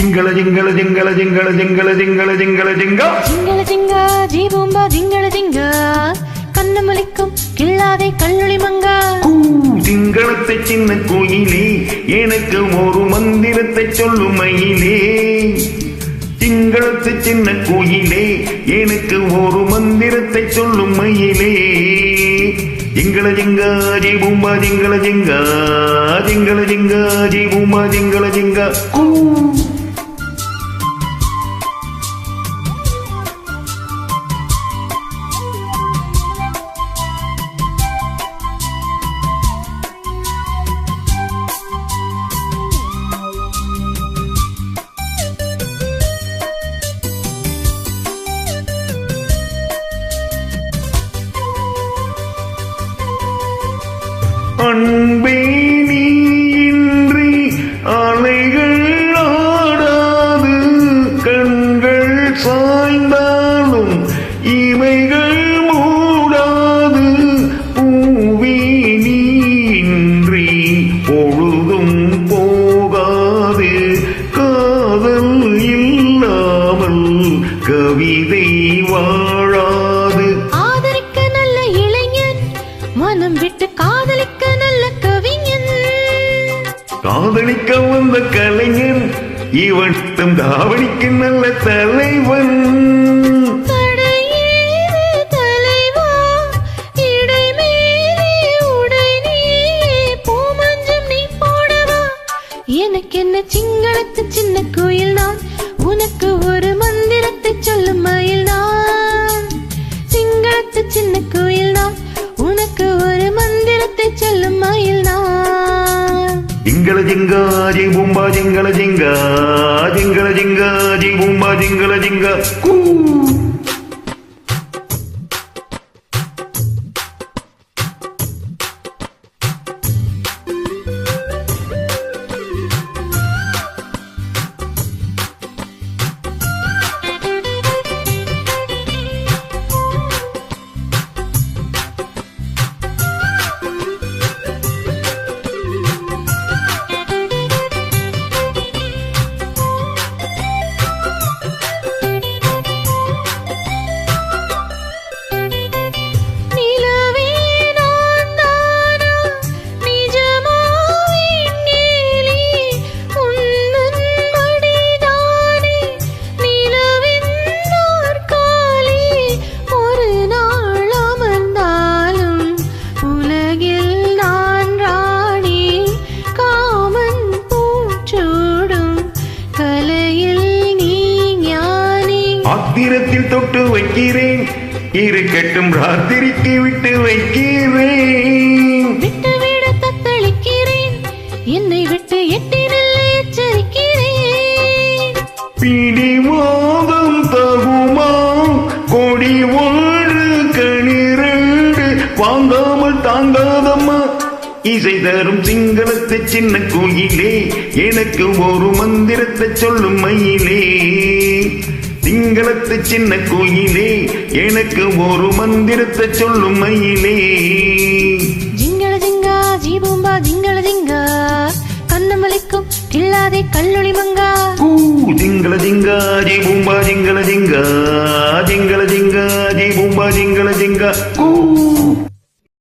జింగళ జింగళ జింగళ జింగళ జింగళ జింగళ జింగళ జింగ జింగళ జింగ జీబూంబా జింగళ జింగ கண்ணமலிக்கும் கிள்ளாதே கல்லொளி மங்கா கூ, திங்களத்தை சின்ன கோயிலே எனக்கு ஒரு மந்திரத்தை சொல்லும் மயிலே திங்களத்து சின்ன கோயிலே எனக்கு ஒரு மந்திரத்தை சொல்லும் மயிலே ஜிங்கள ஜிங்கா ஜி பூம்பா ஜிங்கள ஜிங்கா ஜிங்கள ஜிங்கா ஜி பூம்பா ஜிங்கள ஜிங்கா கூ அன்பே கவனிக்க வந்த கலைஞன் இவன் தம் தாவணிக்கு நல்ல தலைவன். ജിങ്കള ജിങ്ക ജി ബുംബ ജിങ്കള ജിങ്ക ജിങ്കള ജിങ്ക ജി ബുംബ ജിങ്കള ജിങ്ക കൂ ஞானி ஆத்திரத்தில் தொட்டு வைக்கிறேன். இருக்கட்டும் ராத்திரிக்கு விட்டு வைக்கிறேன். விட்டுவிட தத்தளிக்கிறேன். என்னை விட்டு எட்டி எச்சரிக்கிறேன். பிடிவாதம் தகுமா? கொடி ஒன்று கணிரண்டு வாங்காமல் தாங்காதம்மா. இசை தரும் சிங்களத்து சின்ன கோயிலே எனக்கு ஒரு மந்திரத்தை சொல்லும் மயிலே. சிங்களத்து சின்ன கோயிலே எனக்கு ஒரு மந்திரத்தை சொல்லும் மயிலே. ஜிங்கள ஜிங்கா ஜீபூம்பா ஜிங்கள ஜிங்கா. கண்ணமலிக்கும் கிள்ளாதே கல்லொளி மங்கா. ஜிங்கள ஜிங்கா ஜி பூம்பா ஜிங்கள ஜிங்கா. ஜிங்கள ஜிங்கா ஜி பூம்பா ஜிங்கள ஜிங்கா. கூ